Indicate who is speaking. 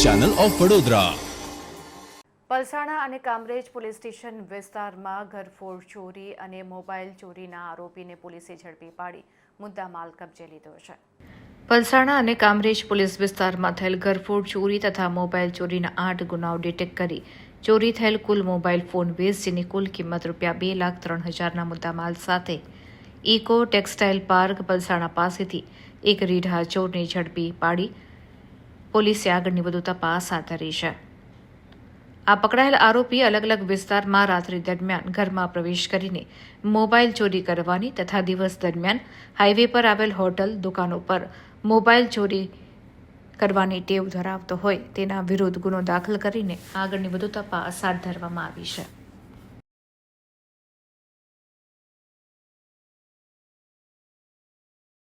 Speaker 1: Channel of Vadodara
Speaker 2: Palsana અને Kamrej police station વિસ્તારમાં ઘરફોડ ચોરી અને મોબાઈલ ચોરીના આરોપીને પોલીસે ઝડપી પાડી. મુદ્દામાલ કબજે લીધો છે. પલસાણા અને કામરેજ પોલીસ વિસ્તારમાં થયેલ ઘરફોડ ચોરી તથા મોબાઈલ ચોરીના આઠ ગુનાઓ ડિટેક્ટ કરી. ચોરી થયેલ કુલ મોબાઈલ ફોન વીસ, જેની કુલ કિંમત રૂપિયા બે લાખ ત્રણ હજારના મુદ્દામાલ સાથે. ઇકો ટેક્સટાઇલ પાર્ક પલસાણા પાસેથી એક રીઢા ચોરને ઝડપી પાડી. પોલીસે આગળની વધુ તપાસ હાથ ધરી છે. આ પકડાયેલ આરોપી અલગ અલગ વિસ્તારમાં રાત્રિ દરમિયાન ઘરમાં પ્રવેશ કરીને મોબાઈલ ચોરી કરવાની તથા દિવસ દરમિયાન હાઈવે પર આવેલ હોટલ દુકાનો પર મોબાઈલ ચોરી કરવાની ટેવ ધરાવતો હોય તેના વિરુદ્ધ ગુનો દાખલ કરીને આગળની વધુ તપાસ હાથ ધરવામાં આવી છે.